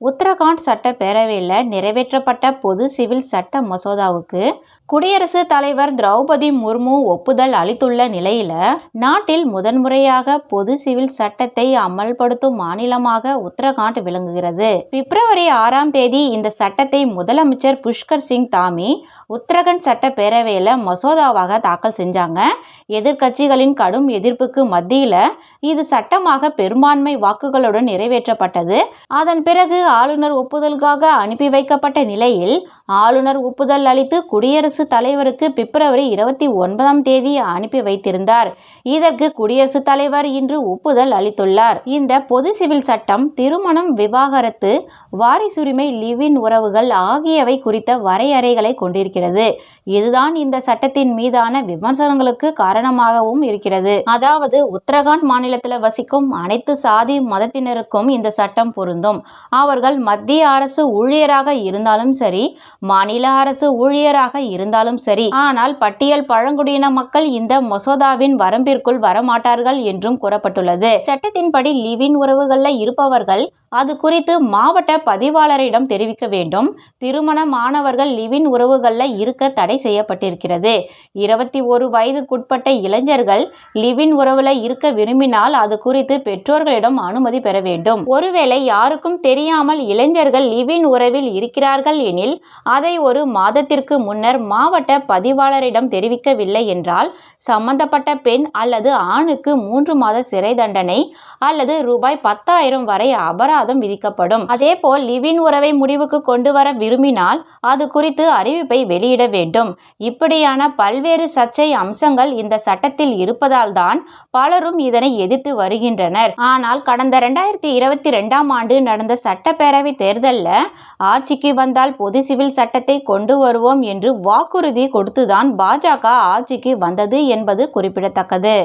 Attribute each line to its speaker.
Speaker 1: உத்தரகாண்ட் சட்டப்பேரவையில் நிறைவேற்றப்பட்ட பொது சிவில் சட்ட மசோதாவுக்கு குடியரசுத் தலைவர் திரௌபதி முர்மு ஒப்புதல் அளித்துள்ள நிலையில நாட்டில் முதன்முறையாக பொது சிவில் சட்டத்தை அமல்படுத்தும் மாநிலமாக உத்தரகாண்ட் விளங்குகிறது. பிப்ரவரி ஆறாம் தேதி இந்த சட்டத்தை முதலமைச்சர் புஷ்கர் சிங் தாமி உத்தரகண்ட் சட்டப்பேரவையில் மசோதாவாக தாக்கல் செஞ்சாங்க. எதிர்க்கட்சிகளின் கடும் எதிர்ப்புக்கு மத்தியில் இது சட்டமாக பெரும்பான்மை வாக்குகளுடன் நிறைவேற்றப்பட்டது. அதன் பிறகு ஆளுநர் ஒப்புதலுக்காக அனுப்பி வைக்கப்பட்ட நிலையில் ஆளுநர் ஒப்புதல் அளித்து குடியரசுத் தலைவருக்கு பிப்ரவரி இருபத்தி ஒன்பதாம் தேதி அனுப்பி வைத்திருந்தார். இதற்கு குடியரசுத் தலைவர் இன்று ஒப்புதல் அளித்துள்ளார். இந்த பொது சிவில் சட்டம் திருமணம் விவாகரத்து வாரிசுரிமை லிவின் உறவுகள் ஆகியவை குறித்த வரையறைகளை கொண்டிருக்கிறது. இதுதான் இந்த சட்டத்தின் மீதான விமர்சனங்களுக்கு காரணமாகவும் இருக்கிறது. அதாவது உத்தரகாண்ட் மாநிலத்தில் வசிக்கும் அனைத்து சாதி மதத்தினருக்கும் இந்த சட்டம் பொருந்தும். அவர்கள் மத்திய அரசு ஊழியராக இருந்தாலும் சரி மாநில அரசு ஊழியராக இருந்தாலும் சரி. ஆனால் பட்டியல் பழங்குடியின மக்கள் இந்த மசோதாவின் வரம்பிற்குள் வரமாட்டார்கள் என்றும் கூறப்பட்டுள்ளது. சட்டத்தின்படி லிவின் உறவுகளில் இருப்பவர்கள் அது குறித்து மாவட்ட பதிவாளரிடம் தெரிவிக்க வேண்டும். திருமணமானவர்கள் லிவின் உறவுகளில் இருக்க தடை செய்யப்பட்டிருக்கிறது. இருபத்தி ஒரு வயதுக்குட்பட்ட இளைஞர்கள் லிவின் உறவுல இருக்க விரும்பினால் அது குறித்து பெற்றோர்களிடம் அனுமதி பெற வேண்டும். ஒருவேளை யாருக்கும் தெரியாமல் இளைஞர்கள் லிவின் உறவில் இருக்கிறார்கள் எனில் அதை ஒரு மாதத்திற்கு முன்னர் மாவட்ட பதிவாளரிடம் தெரிவிக்கவில்லை என்றால் சம்பந்தப்பட்ட பெண் அல்லது ஆணுக்கு மூன்று மாத சிறை தண்டனை அல்லது ரூபாய் பத்தாயிரம் வரை அபராதம் விதிக்கப்படும். அதேபோல் லிவின் உறவை முடிவுக்கு கொண்டு வர விரும்பினால் அது குறித்து அறிவிப்பை வெளியிட வேண்டும். இப்படியான பல்வேறு சர்ச்சை அம்சங்கள் இந்த சட்டத்தில் இருப்பதால் தான் பலரும் இதனை எதிர்த்து வருகின்றனர். ஆனால் கடந்த இரண்டாயிரத்தி இருபத்தி ரெண்டாம் ஆண்டு நடந்த சட்டப்பேரவை தேர்தலில் ஆட்சிக்கு வந்தால் பொது சிவில் சட்டத்தை கொண்டு வருவோம் என்று வாக்குறுதி கொடுத்துதான் பாஜக ஆட்சிக்கு வந்தது என்பது குறிப்பிடத்தக்கது.